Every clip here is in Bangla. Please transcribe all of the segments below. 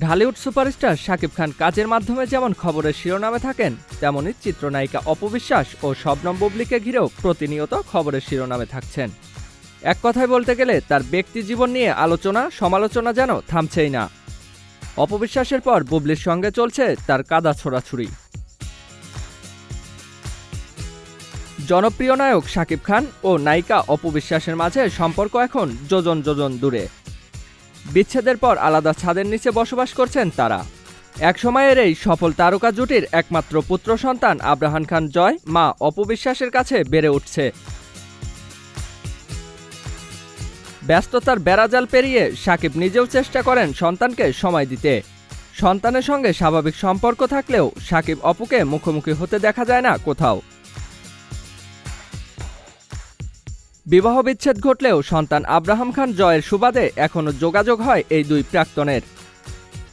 ঢালিউড সুপারস্টার শাকিব খান কাজের মাধ্যমে যেমন খবরের শিরোনামে থাকেন তেমনই চিত্রনায়িকা অপবিশ্বাস ও শবনম বুবলিকে ঘিরেও প্রতিনিয়ত খবরের শিরোনামে থাকছেন। এক কথায় বলতে গেলে তার ব্যক্তি জীবন নিয়ে আলোচনা, সমালোচনা যেন থামছেই না। অপবিশ্বাসের পর বুবলির সঙ্গে চলছে তার কাদা ছোড়াছুরি জনপ্রিয় নায়ক শাকিব খান ও নায়িকা অপবিশ্বাসের মাঝে সম্পর্ক এখন যোজন যোজন দূরে। বিচ্ছেদের পর আলাদা ছাদের নিচে বসবাস করছেন তারা। একসময়ের এই সফল তারকা জুটির একমাত্র পুত্র সন্তান আব্রাহান খান জয় মা অপবিশ্বাসের কাছে বেড়ে উঠছে। ব্যস্ততার বেড়াজাল পেরিয়ে সাকিব নিজেও চেষ্টা করেন সন্তানকে সময় দিতে। সন্তানের সঙ্গে স্বাভাবিক সম্পর্ক থাকলেও সাকিব অপুকে মুখোমুখি হতে দেখা যায় না কোথাও। বিবাহ বিচ্ছেদ ঘটলেও সন্তান আব্রাহাম খান জয়ের সুবাদে এখনও যোগাযোগ হয় এই দুই প্রাক্তনের।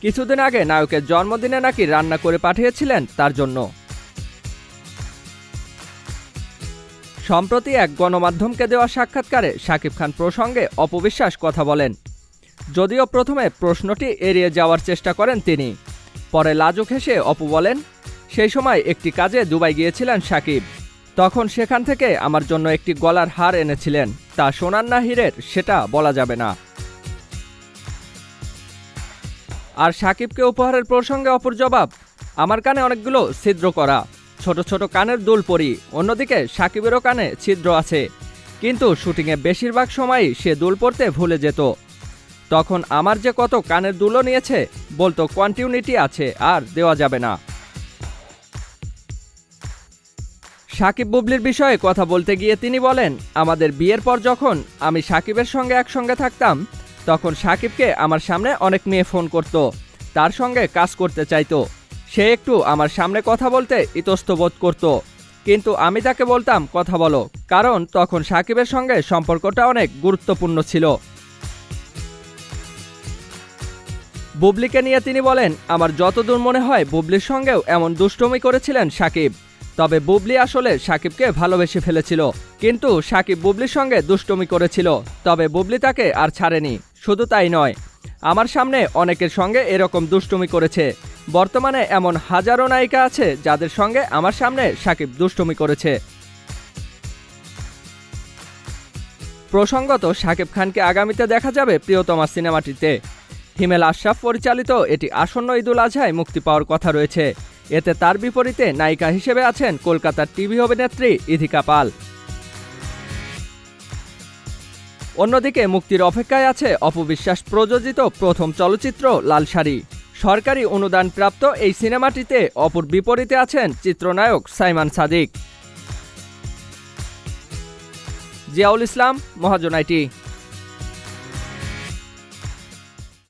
কিছুদিন আগে নায়কের জন্মদিনে নাকি রান্না করে পাঠিয়েছিলেন তার জন্য। সম্প্রতি এক গণমাধ্যমকে দেওয়া সাক্ষাৎকারে শাকিব খান প্রসঙ্গে অপবিশ্বাস কথা বলেন। যদিও প্রথমে প্রশ্নটি এড়িয়ে যাওয়ার চেষ্টা করেন তিনি। পরে লাজুক হেসে অপু বলেন, সেই সময় একটি কাজে দুবাই গিয়েছিলেন সাকিব। তখন সেখান থেকে আমার জন্য একটি গলার হার এনেছিলেন। তা সোনার না হীরের, সেটা বলা যাবে না। আর সাকিবকে উপহারের প্রসঙ্গে অপর জবাব, আমার কানে অনেকগুলো ছিদ্র করা। ছোট ছোট কানের দুল পরি। অন্যদিকে সাকিবেরও কানে ছিদ্র আছে। কিন্তু শুটিংয়ে বেশিরভাগ সময়ই সে দুল পরতে ভুলে যেত। তখন আমার যে কত কানের দুলও নিয়েছে, বলতো কোয়ান্টিউনিটি আছে, আর দেওয়া যাবে না। সাকিব বুবলির বিষয়ে কথা বলতে গিয়ে তিনি বলেন, আমাদের বিয়ের পর যখন আমি সাকিবের সঙ্গে একসঙ্গে থাকতাম, তখন সাকিবকে আমার সামনে অনেক মেয়ে ফোন করত, তার সঙ্গে কাজ করতে চাইতো। সে একটু আমার সামনে কথা বলতে ইতস্ত বোধ করত। কিন্তু আমি তাকে বলতাম, কথা বলো। কারণ তখন সাকিবের সঙ্গে সম্পর্কটা অনেক গুরুত্বপূর্ণ ছিল। বুবলিকে নিয়ে তিনি বলেন, আমার যতদূর মনে হয়, বুবলির সঙ্গেও এমন দুষ্টমি করেছিলেন সাকিব। তবে বুবলি আসলে সাকিবকে ভালোবেসে ফেলেছিল, কিন্তু সাকিব বুবলির সঙ্গে দুষ্টমি করেছিল, তবে বুবলি তাকে আর ছাড়েনি, শুধু তাই নয়। আমার সামনে অনেকের সঙ্গে এরকম দুষ্টমি করেছে। বর্তমানে এমন হাজারো নায়িকা আছে যাদের সঙ্গে আমার সামনে সাকিব দুষ্টমি করেছে। প্রসঙ্গত শাকিব খানকে আগামীতে দেখা যাবে প্রিয়তমা সিনেমাটিতে। হিমেল আশরাফ পরিচালিত এটি আসন্ন ঈদুল আজহায় মুক্তি পাওয়ার কথা রয়েছে। এতে তার বিপরীতে নায়িকা হিসেবে আছেন কলকাতার টিভি অভিনেত্রী ইধিকা পাল। অন্যদিকে মুক্তির অপেক্ষায় আছে অপবিশ্বাস প্রযোজিত প্রথম চলচ্চিত্র লাল শাড়ি সরকারি অনুদানপ্রাপ্ত এই সিনেমাটিতে অপর বিপরীতে আছেন চিত্রনায়ক সাইমান সাদিক। জিয়াউল ইসলাম মহাজনাইটি